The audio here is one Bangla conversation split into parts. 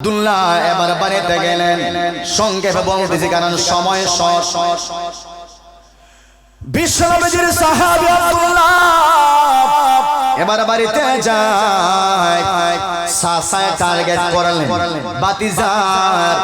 আব্দুল্লাহ এবার বাড়িতে গেলেন। সংক্ষেপে বলতেছি কারণ সময় শর্ট বিশ্বনবীজির সাহাবী আব্দুল্লাহ এবার বাড়িতে যায়। সাসায় টার্গেট করলেন। বাতিজার।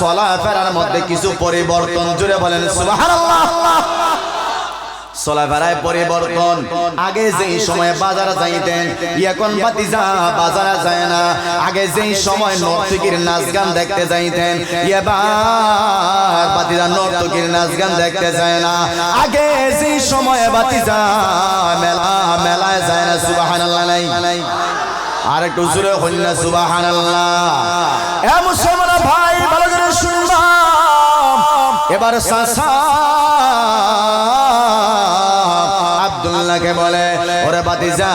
চলাফেরার মধ্যে কিছু পরিবর্তন জুড়ে বলেন সুবহানাল্লাহ। চলাফেরায় পরিবর্তন। আগে যেই সময় বাজার যাইতেন, এখন বাতিজা বাজারে যায় না। আগে যেই সময় নর্তকীর নাচ গান দেখতে যাইতেন, এবার বাতিজা নর্তকীর নাচ গান দেখতে যায় না। আগে যেই সময় বাতিজা মেলা, মেলায় যায় না, সুবহানাল্লাহ নাই। আর একটু জোরে হইল না, সুবহানাল্লাহ। এ মুসলমান ভাই, ভালো করে শুনবা। এবার সাসা আব্দুল্লাহকে বলে ওরে বাতিজা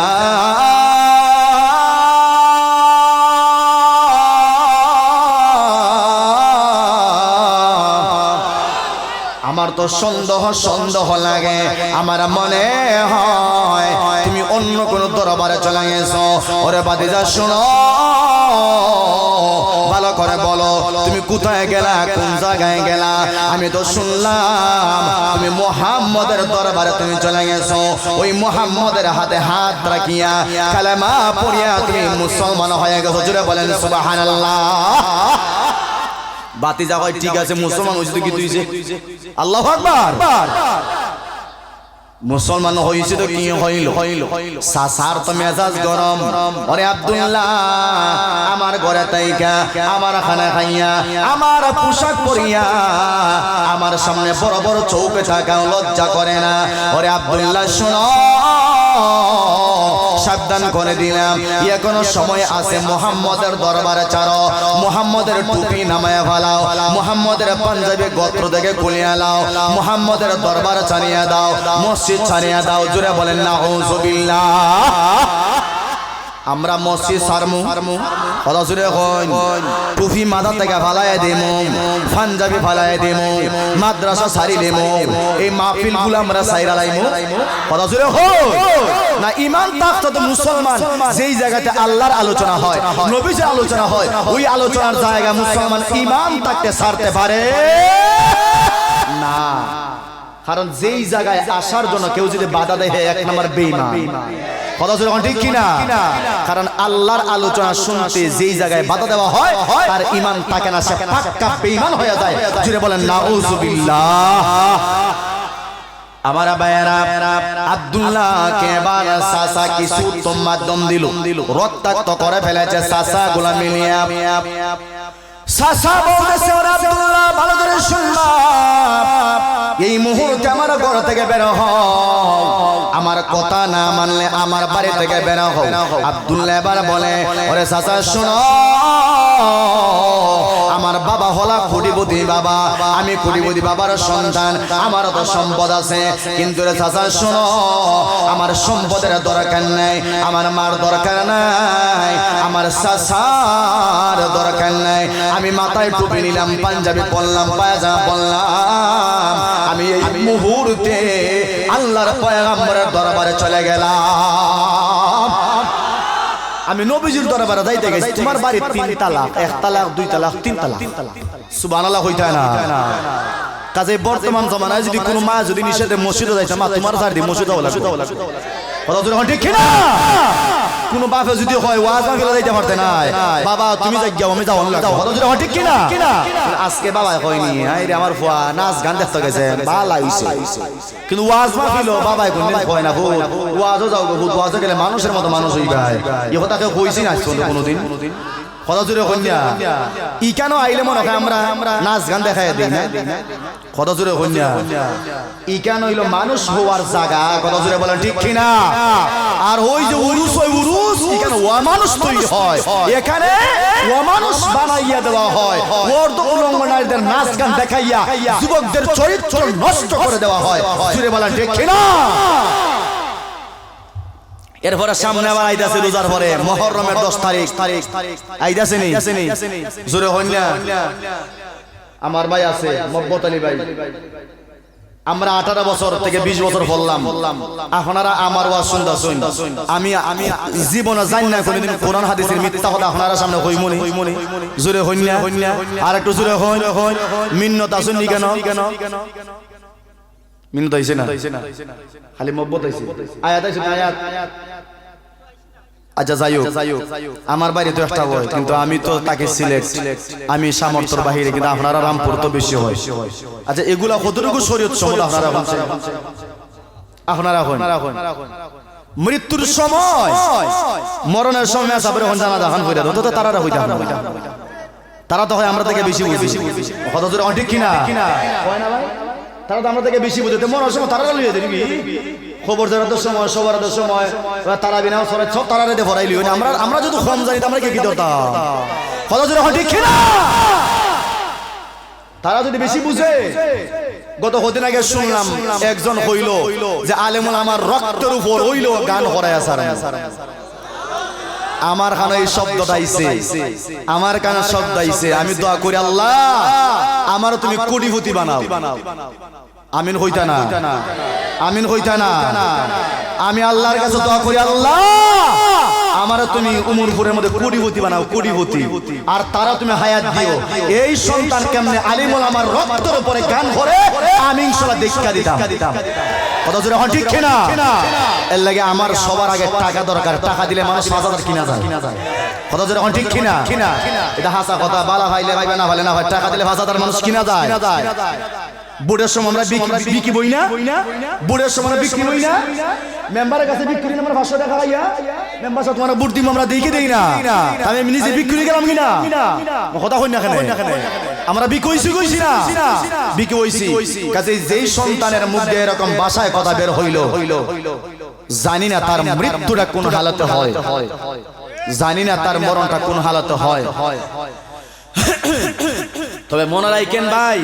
আমার তো সন্দেহ সন্দেহ লাগে আমার মনে হয় তুমি অন্য কোন দরবারে চলে গেছো ওরে বাদিজা শোনো ভালো করে বলো তুমি কোথায় গেলা? কোন জায়গায় গেলা? আমি তো শুনলাম আমি মোহাম্মদের দরবারে তুমি চলে গেছো। ওই মোহাম্মদের হাতে হাত রাখিয়া, কালেমা পড়িয়া তুমি মুসলমান হয়ে গেছো। জুড়ে বলেন, সুবহানাল্লাহ। বাতি যা হয় ঠিক আছে, মুসলমান হয়েছে কি তুই আল্লাহ আকবার। মুসলমান হয়েছে তো কি হইল হইল? সাসার তো মেজাজ গরম। ওরে আব্দুল্লাহ, আমার ঘরে তাইকা, আমার খানা খাইয়া, আমার পোশাক পরিয়া, আমার সামনে বড় বড় চৌকে থাকা, লজ্জা করে না। ওরে আব্দুল্লাহ, শোনো। সাবধান করে দিলাম। এখনও সময় আছে মোহাম্মদের দরবারে চারো। মোহাম্মদের টুপি নামায় ফালাও। মোহাম্মদের পাঞ্জাবি গোত্র থেকে গুলি লাও মোহাম্মদের দরবার ছাড়িয়ে দাও। মসজিদ ছাড়িয়ে দাও। জুড়ে বলেন না হুজুবিল্লাহ আমরা মসজিদ সারমু। কথা জুড়ে হইন টুপি মাথা থেকে ফালাই দিমু, পাঞ্জাবি ফালাই দিমু, মাদ্রাসা সারি দিমু এই মাহফিলগুলো আমরা সাইরা লাইমু। কথা জুড়ে না, ইমান থাকতো তো মুসলমান, যেই জায়গাতে আল্লাহর আলোচনা হয়, নবীজের আলোচনা হয়, ওই আলোচনার জায়গা মুসলমান ইমান থাকতে সারতে পারে। না, কারণ যেই জায়গায় আসার জন্য কেউ যদি বাধা দেয় এক নম্বর বেইমান কথা যখন ঠিক কিনা? কারণ আল্লাহর আলোচনা শুনতে যেই জায়গায় বাধা দেওয়া হয় তার ইমান থাকে না সে পাক্কা বেঈমান হয়ে যায়। জুড়ে বলেন নাউজুবিল্লাহ। আমার ভাইয়েরা আব্দুল্লাহকে এবার সাসা কিছু উত্তম মাধ্যম দিল। রক্তাক্ত করে ফেলেছে সাসা গুলা মিলিয়া সাসা বলতেছে ওরা আব্দুল্লাহ ভালো করে শুনবা এই মুহূর্তে আমার ঘর থেকে বের হও। আমার কথা না মানলে আমার বাড়ি থেকে বের হও। আব্দুল্লাহ এবার বলে, ওরে চাচা শোনো। বাবা হলা কোটিপতি বাবা, আমি কোটিপতি বাবার সন্তান, আমার তো সম্পদ আছে। কিন্তু রে চাচা, শোনো, আমার সম্পদের দরকার নাই, আমার মার দরকার নাই, আমার চাচার দরকার নাই। আমি মাথায় টুপি নিলাম, পাঞ্জাবি পড়লাম পায়জামা পড়লাম আমি এই মুহূর্তে আল্লাহর পয়গাম্বরের দরবারে চলে গেলাম। আমি নবীজির দরবারে যাইতে গেছি। তোমার বাড়ি তিন তালাক এক তালাক দুই তালাক তিন তালাক। সুবহানাল্লাহ হইতা না। কাজে বর্তমান জমানায় যদি কোনো মা যদি নিষেধে মসজিদে যাইতাম মা তোমার দি মসজিদে হলা কথা ঠিক কিনা? কোন বাপে যদি হয়, ওয়াজ মাহফিলে যাইতে পারতে না বাবা, তুমি যাই যাও, আমি যাও কথা যদি ঠিক কিনা? আজকে বাবা কইনি আইরে আমার ফুয়া, নাচ গান দেখতে গেছে। ভালো হইছে। কিন্তু ওয়াজ মাহফিল বাবা কোনদিন কয় না, ভূত। ওয়াজও যাও ভূত। ওয়াজও গেলে মানুষের মতো মানুষ হইবা এই কথা কেউ কইছি না কোনোদিন। কথা কন্যা। ই কেন আইলে মনে হয় আমরা নাচ গান দেখাই দিই না? কথা কন্যা। ই কেন হইল মানুষ হওয়ার জায়গা? কথা বলেন ঠিক কিনা? আর ওই যে উরুস ওই উরুস এখানে মানুষ তৈরি হয়। এখানে মানুষ বানাইয়া দেওয়া হয়। ওর তো উলঙ্গ নারীদের নাচ গান দেখাইয়া যুবকদের চরিত্র নষ্ট করে দেওয়া হয়। জুড়ে বলেন ঠিক কিনা? এরপরে সামনে আবার আইতাছে রোজার পরে মহররমের দশ তারিখ। তারিখ আইতাছে নি? জোরে হইন আমার ভাই আছে মব্বত আলী ভাই। আমরা আঠারো বছর থেকে বিশ বছর বললাম আপনারা আমার ওয়াজ শুনতে শুন আমি আমি জীবনে জানি না, কোনোদিন কোরআন, হাদিসের মিথ্যা কথা আপনারা সামনে হই মনে জোরে হইন না? আর একটু জোরে হইন। হইন মিন্নত আসুন নি কেন কেন? মিন্নত আইছে না? খালি মব্বত আইছে। আয়াত আইছে না আয়াত? আচ্ছা যাই হোক। আমার বাড়ি তো একটা কিন্তু আমি তো তাকে সিলেক্ট আমি সামর্থ্যর বাহিরে কিন্তু আপনারা রামপুর তো বেশি হয়। আচ্ছা এগুলা কতটুকু শরীয়ত সম্মত আপনারা আপনারা হন। মৃত্যুর সময় মরণের সময় সাবরে হন জানা দাহান হইরা তো তো তারা হইতা তারা তো হয় আমরা থেকে বেশি বুঝি। অনেক কিনা? হয় না ভাই? তারা তো আমরা থেকে বেশি বুঝে মরার সময় তারা লইয়া দিবি খবর জানার সময়, সবার সময়। তারা বিনা সরাই সব তারা রেতে ভরাই লিও। আমরা আমরা যদি কম জানি আমরা কি কিনা? তারা যদি বেশি বুঝে, গত কদিন আগে শুনলাম একজন হইল যে আলেমুল আমার রক্তের উপর হইল গান হরাই আসার আমার কানে এই শব্দটা আইছে। আমার কানে শব্দ আইছে। আমি দোয়া করি আল্লাহ আমার তুমি কোটিপতি বানাও। আমিন হইতা না। আমিন হইতা না। আমি আল্লাহর কাছে দোয়া করি আল্লাহ আমার তুমি উমরপুরের মধ্যে কোটিপতি বানাও কোটিপতি। আর তারা তুমি হায়াত দিও। এই সন্তান কেমনে আলিমুল আমার রক্তের উপরে গান করে আমি ইনশাআল্লাহ দেখা দিতাম। কত জোরে হন ঠিক কিনা? এর লাগে আমার সবার আগে টাকা দরকার। টাকা দিলে মানুষ পাঁচ হাজার কিনা যায়। কথা জোরে হন ঠিক কিনা? এটা হাসা কথা বালা ভাইলে ভাইবে না ভাইলে না ভাই টাকা দিলে পাঁচ হাজার মানুষ কিনা যায়। বুড়ের সময় আমরা বিক্রি- বই না? বুড়ের সময় আমরা বিক্রি বই না? মেম্বারের কাছে বিক্রি আমরা পাঁচশো টাকা ভাইয়া মেম্বার সাথে তোমার বুট দিব আমরা দেখে দেই না। আমি নিজে বিক্রি গেলাম কিনা? কথা হই না কেন? আমরা কইছি না? কাজে যেই সন্তানের মুখ দিয়ে এরকম বাসায় কথা বের হইল জানি না তার মৃত্যুটা কোন হালাতে হয়। জানি না তার মরণটা কোন হালাতে হয়। তবে মনে রাখেন ভাই,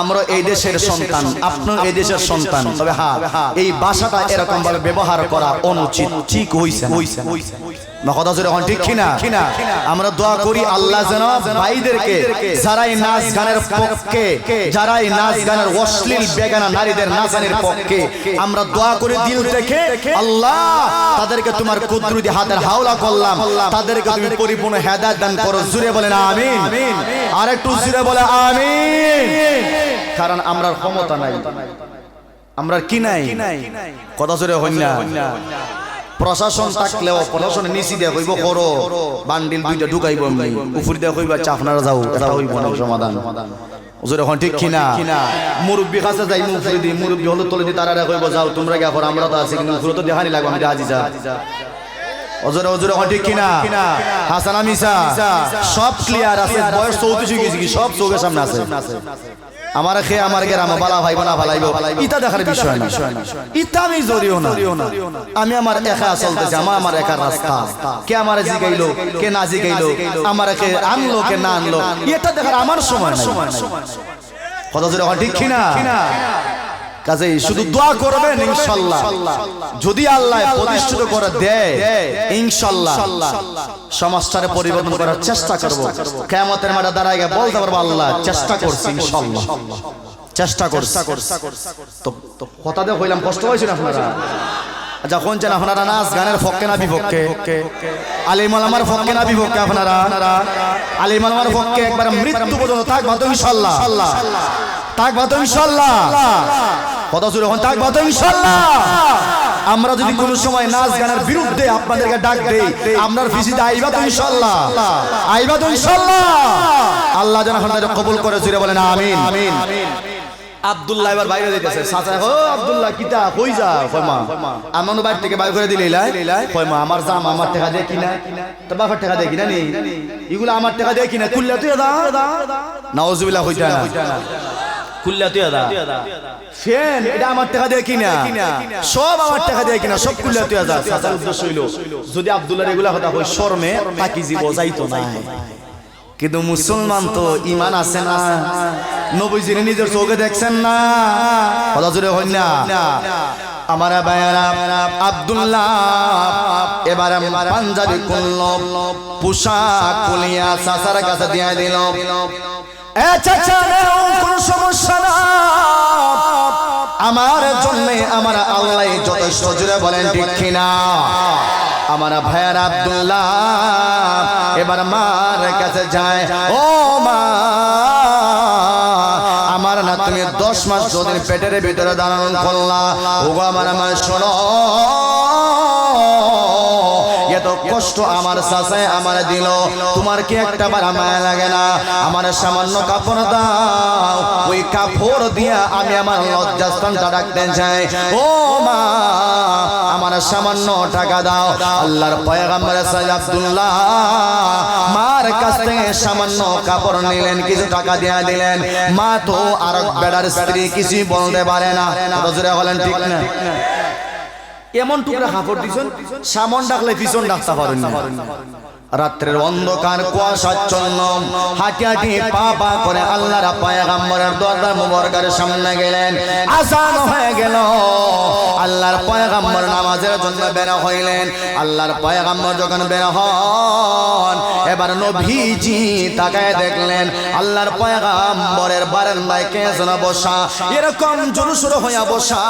আমরা এই দেশের সন্তান আপনি এই দেশের সন্তান। তবে হ্যাঁ এই ভাষাটা এরকম ভাবে ব্যবহার করা অনুচিত। ঠিক হইছে হইছে না। কথা জোরে হন ঠিক কিনা? আমরা দোয়া করি আল্লাহ যেন ভাইদেরকে যারা নাচ গানের পক্ষে যারা নাচ গানের অশ্লীল বেগানা নারীদের নাচানের পক্ষে আমরা দোয়া করে দিল থেকে আল্লাহ তাদেরকে তোমার কুদরতি হাতের হাওলা করলাম তাদেরকে তুমি পরিপূর্ণ হেদায়েত দান করো জুড়ে বলেন আমিন। আর একটু জুড়ে বলে আমিন। কারণ আমরার ক্ষমতা নাই। আমরা কি নাই? কথা জোরে না। প্রশাসন থাকলেও প্রশাসনের নিচি দিয়ে কইব, করো, বান্ডিল দুইটা ঢুকাইব আমি। উপর দিয়ে কইবা যাও, এটা হইব না, সমাধান। ঠিক কিনা? কাছে যাই মুফরি দি মুরব্বী হলো তলে দি তারা কইব, যাও, তোমরা গিয়া করো, আমরা তো আছি, কিন্তু উপরে তো দেখানি লাগবে, আমি আজি যা। ওজোরে হন ঠিক কিনা? সব ক্লিয়ার আছে, বয়স চৌত্রিশ গেছে সব চোখের সামনে আছে। আমার খেয়ে আমার গ্রামে বালা ভাই না ভালাইব। ইতা দেখার বিষয় না। ইতা আমি জড়িও না। আমি আমার একা চলতেছি আমার আমার একা রাস্তা। কে আমার জিগাইলো কে না জিগাইলো? আমার কে আনলো কে না আনলো এটা দেখার আমার সময় না কথা জোরে ঠিক কিনা কাজে শুধু দোয়া করবেন ইনশাল্লাহ। যদি আল্লাহ প্রতিষ্ঠিত করে দেয় ইনশাল্লাহ। সমাজটারে পরিবর্তন করার চেষ্টা করব। কেমতের মাঠে দাঁড়ায় গিয়ে বলতে পারব আল্লাহ চেষ্টা করছি ইনশাল্লাহ। চেষ্টা করছি। তো তো কথা দিয়ে হইলাম কষ্ট হয়েছে না আপনারা? যখন চান আপনারা নাচ গানের পক্ষে না বিপক্ষে? আলিমাল আমার পক্ষে না বিপক্ষে আপনারা? আলিমাল আমার পক্ষে একবার মৃত্যু পর্যন্ত থাকবা তো ইনশাল্লাহ। থাকবা তো ইনশাল্লাহ। কত জোরে হন থাকবা তো ইনশাল্লাহ আমরা যদি কোনো সময় নাচ গানের বিরুদ্ধে আপনাদেরকে ডাক দেই আপনার ফিসিতে আইবা তো ইনশাল্লাহ আইবা তো ইনশাল্লাহ আল্লাহ যেন আপনাদের কবুল করে বলেন আমিন। আমিন। আব্দুল্লাহ এবার বাইরে দিতেছে চাচা ও আব্দুল্লাহ কিতা কই যা? থেকে বাইর করে দিলে আমার জাম আমার টাকা দিয়ে কিনা? বাবার টাকা দিয়ে কিনা নেই এগুলো আমার টাকা দিয়ে কিনা? কুল্লা তুই দা নাউজুবিল্লাহ হইতা না কুল্লা তুই দা ফ্যান এটা আমার টাকা দিয়ে কিনা? সব আমার টাকা দিয়ে কিনা সব কুল্লা তুই দা চাচার উদ্দেশ্য হইল যদি আব্দুল্লাহ এগুলা কথা কই শর্মে তাকি জীব যাইতো না কিন্তু মুসলমান তো ইমান আছে না। নবীজির নিজের চোখে দেখছেন না। কথা না। আমার বায়ারা আব্দুল্লাহ এবার পাঞ্জাবি পোশাক কুলিয়া চাচার কাছে দিয়ে দিল। আমার জন্য আমার আল্লাহ যথেষ্ট জুড়ে বলেন, ঠিক কিনা? আমার ভাইয়ার আব্দুল্লাহ এবার মার কাছে যায়, ও মা, আমার না তুমি দশ মাস যদিন পেটের ভিতরে দাঁড়ানো করলা, ওগো আমার আমার শোনো। এত কষ্ট আমার সাসায় আমার দিল। তোমার কি একটা বার মায়া লাগে না? আমার সামান্য কাপড় দাও। ওই কাপড় দিয়া আমি আমার লজ্জাস্থানটা রাখতে চাই। ও মা, আমার সামান্য টাকা দাও। আল্লাহর পয়গাম্বর সাইদ আব্দুল্লাহ, মার কাছ থেকে সামান্য কাপড় নিলেন, কিছু টাকা দিয়া দিলেন। মা তো আর বেড়ার স্ত্রী কিছুই বলতে পারে না। বলেন ঠিক না? এমন টুকরা হাফড় দিছেন সামন ডাকলে পিছন ডাকতে পারেন না। রাত্রের অন্ধকার কুয়াশাচ্ছন্ন হাঁটি হাঁটি পা পা করে আল্লাহর পয়গাম্বরের দরজা মুবারকের সামনে গেলেন। আসান হয়ে গেল। আল্লাহর পয়গাম্বর নামাজের জন্য বের হইলেন। আল্লাহর পয়গাম্বর যখন বের হন, এবার নবীজি তাকায় দেখলেন, আল্লাহর পয়গাম্বরের বারান্দায় কে যেন বসা, এরকম জোর শুরু হইয়া বসা।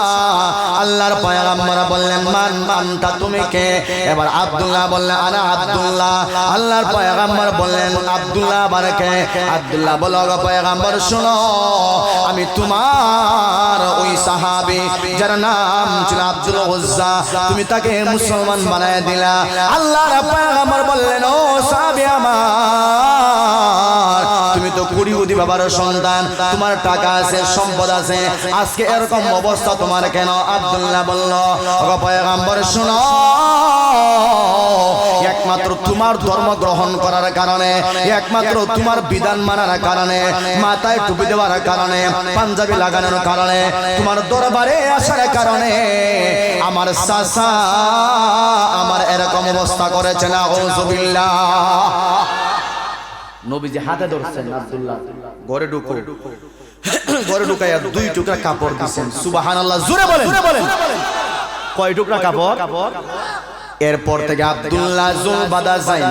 আল্লাহর পয়গাম্বর বললেন, মান মানটা তুমি কে? এবার আব্দুল্লাহ বললেন, আনা আব্দুল্লাহ। আল্লাহর পয়গাম্বর বললেন আব্দুল্লাহ বারকে আব্দুল্লাহ বলো পয়গাম্বর শোনো আমি তোমার ওই সাহাবী যার নাম ছিল আব্দুল উজ্জা তুমি তাকে মুসলমান বানায় দিলা। আল্লাহর পয়গাম্বর বললেন ও সাহাবী আমার তুমি তো কুড়ি উদি বাবার সন্তান তোমার টাকা আছে সম্পদ আছে আজকে এরকম অবস্থা তোমার কেন? আব্দুল্লাহ বলল পয়গাম্বর শোনো একমাত্র তোমার ধর্ম গ্রহণ করার কারণে একমাত্র তোমার বিধান মানার কারণে মাথায় টুপি দেওয়ার কারণে পাঞ্জাবি লাগানোর কারণে তোমার দরবারে আসার কারণে আমার চাচা আমার এরকম অবস্থা করেছে না ওজুবিল্লাহ নবীজি হাতে ধরছেন আব্দুল্লাহ। ঘরে ঢুকো। ঘরে ঢুকাইয়া দুই টুকরা কাপড় দিছেন। সুবহানাল্লাহ জোরে বলেন। কয় টুকরা কাপড়? এরপর থেকে আব্দুল্লাহ জুল বাদা যাই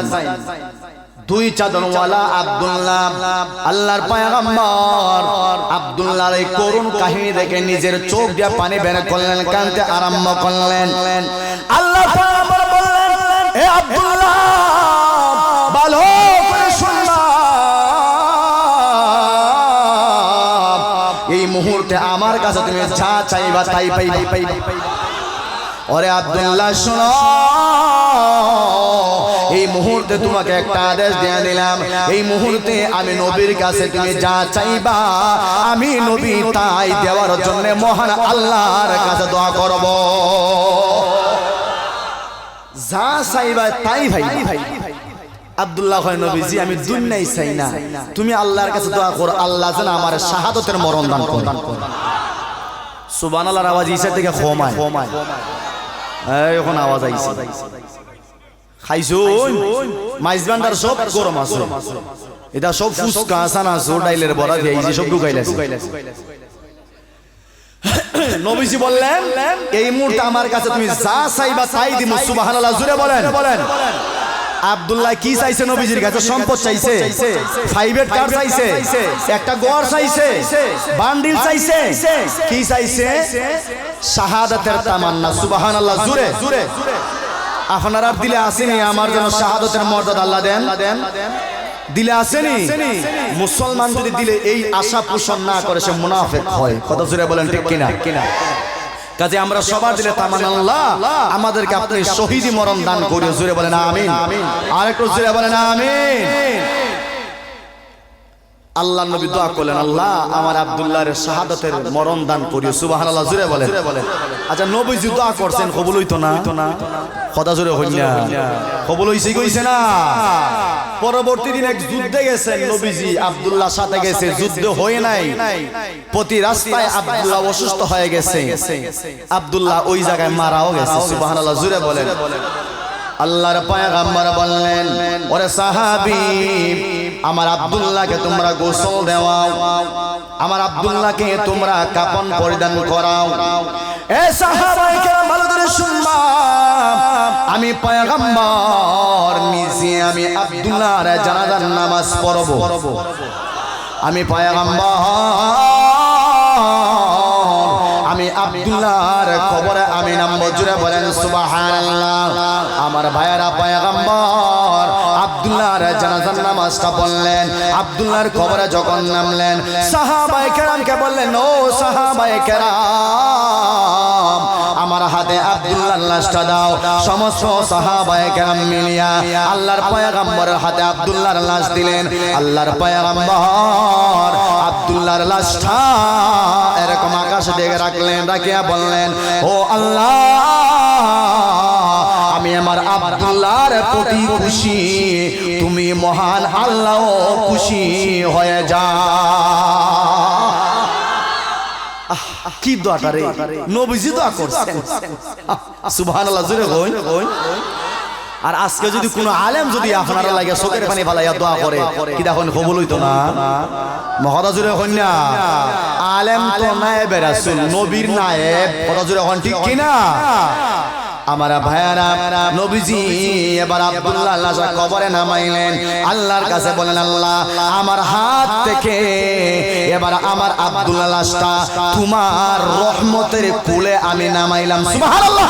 দুই চাদরওয়ালা আব্দুল্লাহ, আল্লাহর পয়গম্বর আব্দুল্লাহর এই করুণ কাহিনী দেখে নিজের চোখ দিয়ে পানি বের করলেন, কানতে আরম্ভ করলেন। আল্লাহ পয়গম্বর বললেন হে আব্দুল্লাহ, ভালো করে শুনবা। এই মুহূর্তে আমার কাছে তুমি যা চাইবা তাই পাইবা পাইবা। ওরে আব্দুল্লাহ, শোনো। এই মুহূর্তে তোমাকে একটা আদেশ দিয়ে দিলাম। এই মুহূর্তে আমি নবীর কাছে তুমি যা চাইবা, আমি নবী তাই দেওয়ার জন্য মহান আল্লাহর কাছে দোয়া করব। যা চাইবা তাই ভাই ভাই আব্দুল্লাহ হয় নবীজি, আমি দুনিয়াই চাই না। তুমি আল্লাহর কাছে দোয়া করো, আল্লাহ যেন আমার শাহাদতের মরণ দান করুন সুবহানাল্লাহর আওয়াজ ইসা থেকে ক্ষমায় এই এখন আওয়াজ আইছে। খাইছো? মাইজ ভান্ডার সব গরম আছে। এটা সব ফুসকা সানা সো ডাইলের বড়া দিয়ে আইছে সব ঢুকাইলাছে নবীজি বললেন এই মুহূর্তে আমার কাছে তুমি যা চাইবা তাই দিমু সুবহানাল্লাহ জুড়ে বলেন। বলেন। আব্দুল্লাহ কি চাইছে নবীজির কাছে? সম্পদ চাইছে। প্রাইভেট কার চাইছে। একটা গড় চাইছে। বান্ডিল চাইছে। কি চাইছে? শাহাদাতের তামান্না। সুবহানাল্লাহ জুড়ে। জুড়ে। আপনার আর দিলে আসেনি আমার যেন শাহাদতের মর্যাদা আল্লাহ দেন। দিলে আসেনি? মুসলমান যদি দিলে এই আশা পোষণ না করে সে মুনাফেক হয়। কত জোরে বলেন ঠিক কিনা? কিনা? কাজে আমরা সবার দিলে তামান আল্লাহ। আমাদেরকে আপনি শহীদ মরণ দান করে জুড়ে বলেন আমিন। আর একটু জুড়ে বলেন আমিন। আল্লাহ নবী দোয়া করলেন আল্লাহ আমার আব্দুল্লাহর শাহাদাতের মরণ দান করিও সুবহানাল্লাহ জোরে বলেন। আচ্ছা নবীজি দোয়া করছেন কবুল হইতো না? কথা জোরে হই না। কবুল হইছে কইছে না? পরবর্তী দিন এক যুদ্ধে গেছেন নবীজি আব্দুল্লাহ সাথে গেছে যুদ্ধ হয়ে নাই। প্রতি রাস্তায় আব্দুল্লাহ অসুস্থ হয়ে গেছে। আব্দুল্লাহ ওই জায়গায় মারাও গেছে সুবহানাল্লাহ জোরে বলেন। আল্লাহর পয়গাম্বর বললেন ওরে সাহাবী আমার আব্দুল্লাহকে তোমরা গোসল দেওয়াও। আমার আব্দুল্লাহকে তোমরা কাপন পরিধান করাও। আমি পয়গাম্বর, নিজে আমি আব্দুল্লাহর জানাজার নামাজ পড়ব। আমি পয়গাম্বর, আমি আমি আব্দুল্লাহর খবরে আমি নাম জুড়ে বলেন, সুবহানাল্লাহ। আমার ভাইয়েরা পয়গম্বর আব্দুল্লাহর জানাজার নামাজটা বললেন আব্দুল্লাহর খবরে যখন নামলেন, সাহাবায়ে কেরামকে বললেন, ও সাহাবায়ে কেরাম, আমার হাতে আব্দুল্লাহর লাশটা দাও। সমস্ত সাহাবায়ে কেরাম মিলিয়া আল্লাহর পয়গম্বরের হাতে আব্দুল্লাহর লাশ দিলেন। আল্লাহর পয়গম্বর আব্দুল্লাহর লাশটা এরকম আকাশে দেখে রাখলেন, রাখিয়া বললেন, ও আল্লাহ, আমি আমার আব্দুল্লাহর প্রতি খুশি। তুমি মহান আল্লাহ, খুশি হয়ে যা। কি দোয়াটা রে? নবীজি দোয়া করছেন। সুবহানাল্লাহ জুড়ে কই আর আজকে যদি কোনো আলেম যদি আপনারা লাগে চোখের পানি ফালাইয়া দোয়া করে, কি দেখুন কবুল হইতো না? মহদা জুড়ে হন না, আলেম তো নায়েব রাসূল নবীর নায়েব। কথা জুড়ে হন ঠিক কি না আমার ভাইয়ারা, নবীজি, এবার আব্দুল্লাহ লাশা কবরে নামাইলেন। আল্লাহর কাছে বলেন আল্লাহ, আমার হাত থেকে এবার আমার আব্দুল্লাহ লাশটা তোমার রহমতের কুলে আমি নামাইলাম। সুবহানাল্লাহ।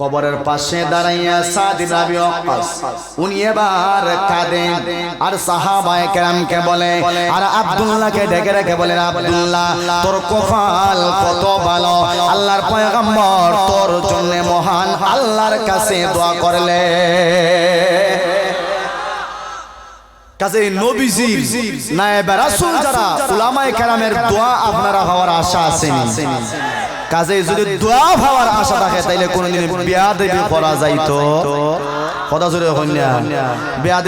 কবরের পাশে দাঁড়াইয়া সাদি রাবি ওয়াক্কাস। উনি এবার কাঁদেন। আর সাহাবায়ে কেরামকে বলে, আর আব্দুল্লাহকে ডেকে রেখে বলেন, আব্দুল্লাহ, তোর কপাল কত ভালো। আল্লাহর পয়গম্বর তোর জন্য মহান। আল্লাহর কাছে দোয়া করলে। কাজে নবীজি, নায়েবে রাসূল যারা, উলামায়ে কেরামের দোয়া আপনারা হওয়ার আশা আছে কাজে যদি দোয়া ভাবার আশা থাকে তাইলে কোনোদিন বিয়া দেবী করা যাইতো কথা জোরে হন্যা বিয়া